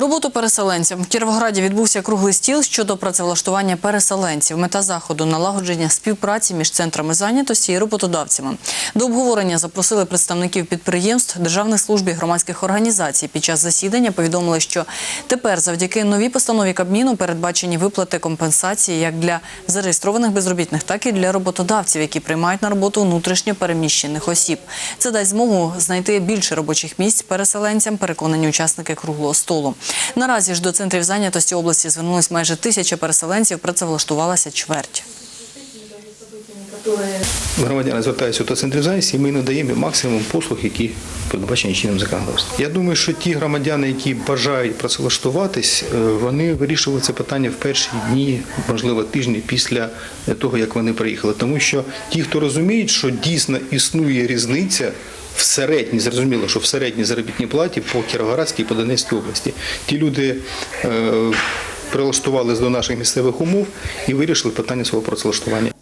Роботу переселенцям в Кіровограді відбувся круглий стіл щодо працевлаштування переселенців. Мета заходу налагодження співпраці між центрами зайнятості і роботодавцями. До обговорення запросили представників підприємств, державних служб і громадських організацій. Під час засідання повідомили, що тепер завдяки новій постанові Кабміну передбачені виплати компенсації як для зареєстрованих безробітних, так і для роботодавців, які приймають на роботу внутрішньо переміщених осіб. Це дасть змогу знайти більше робочих місць переселенцям, переконані учасники круглого столу. Наразі ж до центрів зайнятості області звернулись майже тисяча переселенців, працевлаштувалася чверть. Громадяни звертаються до зайнятості, і ми надаємо максимум послуг, які передбачені чинним законодавством. Я думаю, що ті громадяни, які бажають працевлаштуватись, е, вони вирішували це питання в перші дні, можливо, тижні після того, як вони приїхали. Тому що ті, хто розуміють, що дійсно існує різниця. В середній, зрозуміло, що в середній заробітній платі по Кіровоградській і по Донецькій області ті люди прилаштувалися прилаштувались до наших місцевих умов і вирішили питання свого працевлаштування.